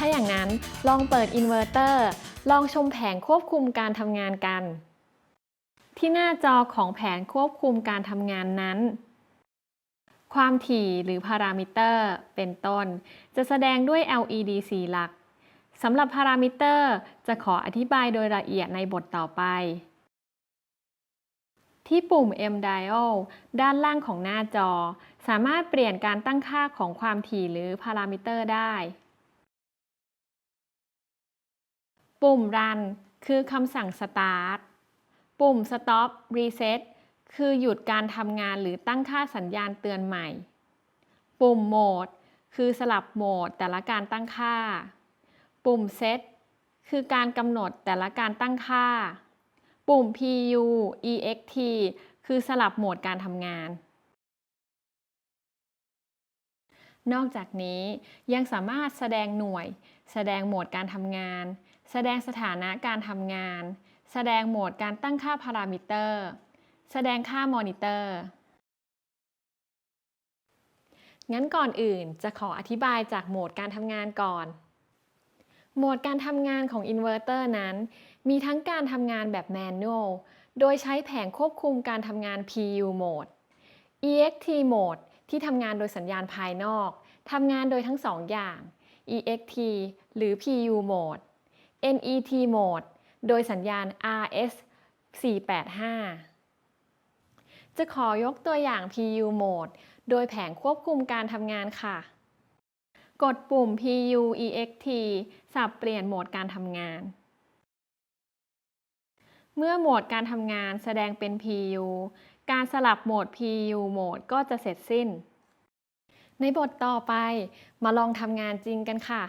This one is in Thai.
ถ้าอย่างนั้นลองเปิดอินเวอร์เตอร์ลองชมแผงควบคุมการทำงานกัน ที่หน้าจอของแผงควบคุมการทำงานนั้น ความถี่หรือพารามิเตอร์เป็นต้น จะแสดงด้วย LED สีหลักสำหรับพารามิเตอร์จะขออธิบายโดยละเอียดในบทต่อไป ที่ปุ่ม M dial ด้านล่างของหน้าจอ สามารถเปลี่ยนการตั้งค่าของความถี่หรือพารามิเตอร์ได้ ปุ่ม Run คือคำสั่ง Start ปุ่ม Stop Reset คือหยุดการทำงานหรือตั้งค่าสัญญาณเตือนใหม่ ปุ่ม Mode คือสลับโหมดแต่ละการตั้งค่า ปุ่ม Set คือการกำหนดแต่ละการตั้งค่า ปุ่ม PU EXT คือสลับโหมดการทำงาน นอกจากนี้ยังสามารถแสดงหน่วย แสดงโหมดการทำงาน แสดงสถานะการทำงาน แสดงโหมดการตั้งค่าพารามิเตอร์ แสดงค่ามอนิเตอร์ งั้นก่อนอื่นจะขออธิบายจากโหมดการทำงานก่อน โหมดการทำงานของอินเวอร์เตอร์นั้น มีทั้งการทำงานแบบแมนนวล โดยใช้แผงควบคุมการทำงาน PU โหมด EXT โหมด ที่ทำงานโดยสัญญาณภายนอกทำงานโดยทั้งสองอย่าง EXT หรือ PU โหมด NET โหมดโดยสัญญาณ RS 485 จะขอยกตัวอย่าง PU โหมดโดยแผงควบคุมการทำงานค่ะ กดปุ่ม PU EXT สับเปลี่ยนโหมดการทำงาน เมื่อโหมดการทำงานแสดงเป็น PU การสลับโหมด PU โหมดก็จะเสร็จสิ้น ในบทต่อไปมาลองทำงานจริงกันค่ะ